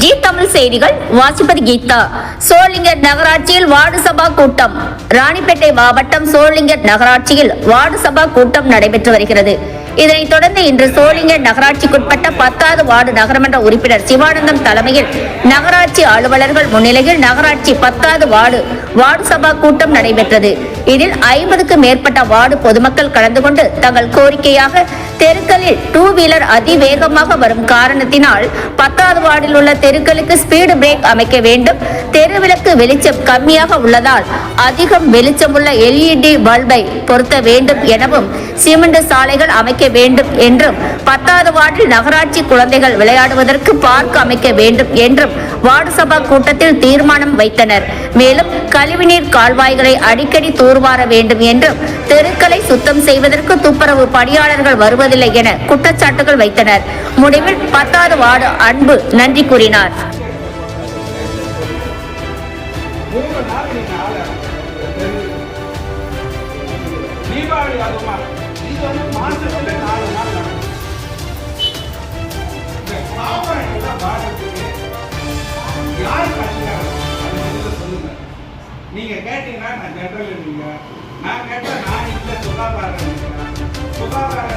G Tamil செய்திகள் வாசிப்பது கீதா. சோளிங்கர் நகராட்சியில் வார்டு சபா கூட்டம். ராணிப்பேட்டை மாவட்டம் சோளிங்கர் நகராட்சியில் வார்டு சபா கூட்டம் நடைபெற்று வருகிறது. இதனைத் தொடர்ந்து இன்று சோளிங்கர் நகராட்சிக்குட்பட்ட பத்தாவது வார்டு நகரமன்ற உறுப்பினர் சிவானந்தம் தலைமையில் நகராட்சி அலுவலர்கள் முன்னிலையில் நகராட்சி பத்தாவது வார்டு வார்டு சபா கூட்டம் நடைபெற்றது. இதில் ஐம்பதுக்கு மேற்பட்ட வார்டு பொதுமக்கள் கலந்து கொண்டு தங்கள் கோரிக்கையாக தெருக்களில் டூ வீலர் அதிவேகமாக வரும் காரணத்தினால் பத்தாவது வார்டில் உள்ள தெருக்களுக்கு ஸ்பீடு பிரேக் அமைக்க வேண்டும். தெருவிளக்கு வெளிச்சம் கம்மியாக உள்ளதால் அதிகம் வெளிச்சமுள்ள எல்இடி பல்பை பொருத்த வேண்டும் எனவும் சிமெண்ட் சாலைகள் அமைக்க வேண்டும் என்றும் பத்தாவது வார்டில் நகராட்சி குழந்தைகள் விளையாடுவதற்கு பார்க் அமைக்க வேண்டும் என்றும் வார்டு சபா கூட்டத்தில் தீர்மானம் வைத்தனர். மேலும் கழிவுநீர் கால்வாய்களை அடிக்கடி தூர்வார வேண்டும் என்றும் தெருக்களை சுத்தம் செய்வதற்கு துப்புரவு பணியாளர்கள் வருவதில்லை என குற்றச்சாட்டுகள் வைத்தனர். முடிவில் பத்தாவது வார்டு அன்பு நன்றி கூறினார். மூணு நாள் நீங்க ஆள. தீபாவளி அதுமா இது வந்து மாசத்துல நாலு நாள் நடக்கும் இந்த பாவம் எல்லாம் பாடுறதுக்கு யார் கஷ்டம் அது சொல்லுங்க. நீங்க கேட்டீங்கன்னா நான் ஜெனரல் நீங்க. நான் கேட்டா நான் இல்லை சுகாதாரம் சுகாதாரம்